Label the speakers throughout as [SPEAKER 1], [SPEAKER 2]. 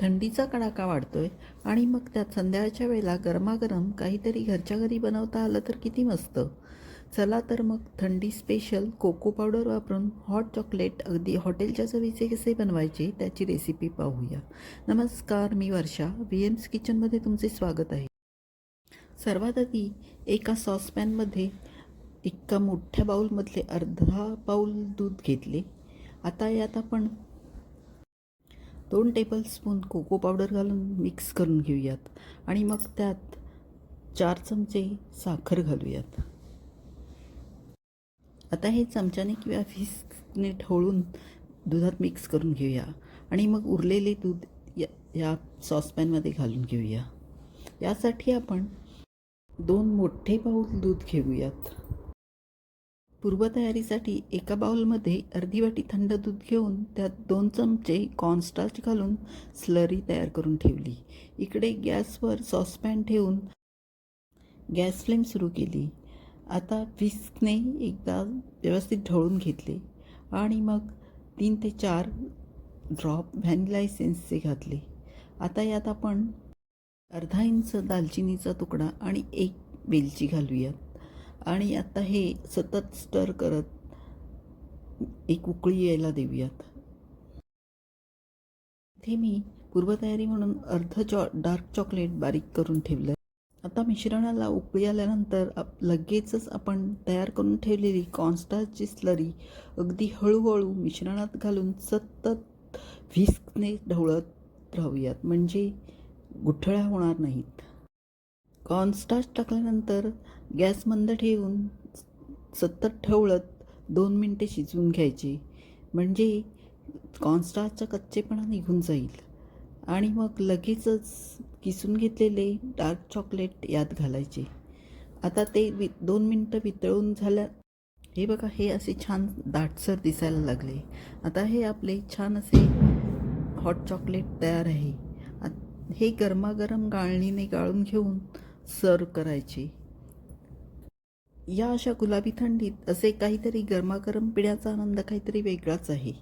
[SPEAKER 1] थंडीचा कडाका वाढतोय आणि मग त्यात संध्याकाळच्या वेळेला गरमागरम काहीतरी घरच्या घरी बनवता आलं तर किती मस्त. चला तर मग थंडी स्पेशल कोको पावडर वापरून हॉट चॉकलेट अगदी हॉटेलच्या चवीचे कसे बनवायचे त्याची रेसिपी पाहूया. नमस्कार मी वर्षा. व्ही एम्स किचनमध्ये तुमचे स्वागत आहे. सर्वात आधी एका सॉसपॅनमध्ये एका मोठ्या बाऊलमधले अर्धा बाऊल दूध घेतले. आता यात आपण दोन टेबलस्पून कोको पावडर घालून मिक्स करून घेऊयात. आणि मग त्यात चार चमचे साखर घालूयात. आता हे चमच्याने किंवा व्हिस्कने ढवळून दुधात मिक्स करून घेऊया. आणि मग उरलेले दूध या या सॉसपॅनमध्ये घालून घेऊया. यासाठी आपण दोन मोठे बाऊल दूध घेऊयात. पूर्वतयारीसाठी एका बाउलमध्ये अर्धी वाटी थंड दूध घेऊन त्यात दोन चमचे कॉर्नस्टार्च घालून स्लरी तयार करून ठेवली. इकडे गॅसवर सॉसपॅन ठेवून गॅस फ्लेम सुरू केली. आता विस्कने एकदा व्यवस्थित ढवळून घेतले आणि मग तीन ते चार ड्रॉप व्हॅनिला एसेन्सचे घातले. आता यात आपण अर्धा इंच दालचिनीचा तुकडा आणि एक वेलची घालूयात. आणि आता हे सतत स्टर करत एक उकळी यायला देऊयात. इथे मी पूर्वतयारी म्हणून अर्ध चॉ डार्क चॉकलेट बारीक करून ठेवलं आता मिश्रणाला उकळी आल्यानंतर आप लगेचच आपण तयार करून ठेवलेली कॉन्स्टारची स्लरी अगदी हळूहळू मिश्रणात घालून सतत व्हिस्कने ढवळत राहूयात. म्हणजे गुठळ्या होणार नाहीत. कॉर्नस्टार्च टाकल्यानंतर गॅस मंद ठेवून सतत ठेवळत दोन मिनटे शिजवून घ्यायचे. म्हणजे कॉर्नस्टार्चचा कच्चेपणा निघून जाईल. आणि मग लगेचच किसून घेतलेले डार्क चॉकलेट यात घालायचे. आता ते वि दोन मिनटं वितळून झाल्या हे बघा हे असे छान दाटसर दिसायला लागले. आता हे आपले छान असे हॉट चॉकलेट तयार आहे. हे गरमागरम गाळणीने गाळून घेऊन सर्व करायचे. या अशा गुलाबी थंडीत असे काहीतरी गरमागरम पिण्याचा आनंद काहीतरी वेगळाच आहे.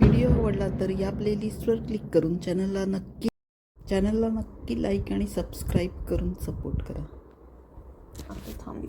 [SPEAKER 1] व्हिडिओ आवडला तर या प्लेलिस्टवर क्लिक करून चॅनलला नक्की चॅनलला नक्की लाईक आणि सबस्क्राईब करून सपोर्ट करा.
[SPEAKER 2] आता थांब